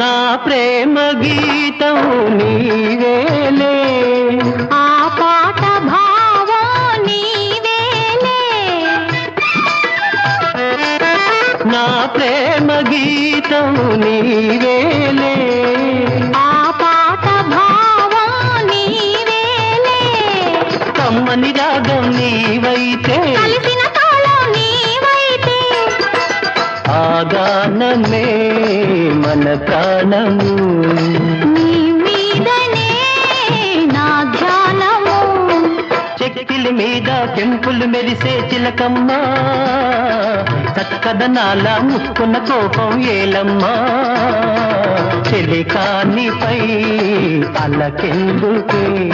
నా ప్రేమ గీతం నీవేలే ఆ పాట భావం నీవేలే నా ప్రేమ గీతం నీవేలే ఆ పాట భావం నీవేలే కమ్మని రాగం నీవైతే కలిసిన గానమే మన ప్రాణము. చెక్కిలి మీద పెంపులు మెరిసే చిలకమ్మ. చక్కదనాల ముక్కున్న కోపం ఏలమ్మా. చెలికానిపై అలకెందుకే?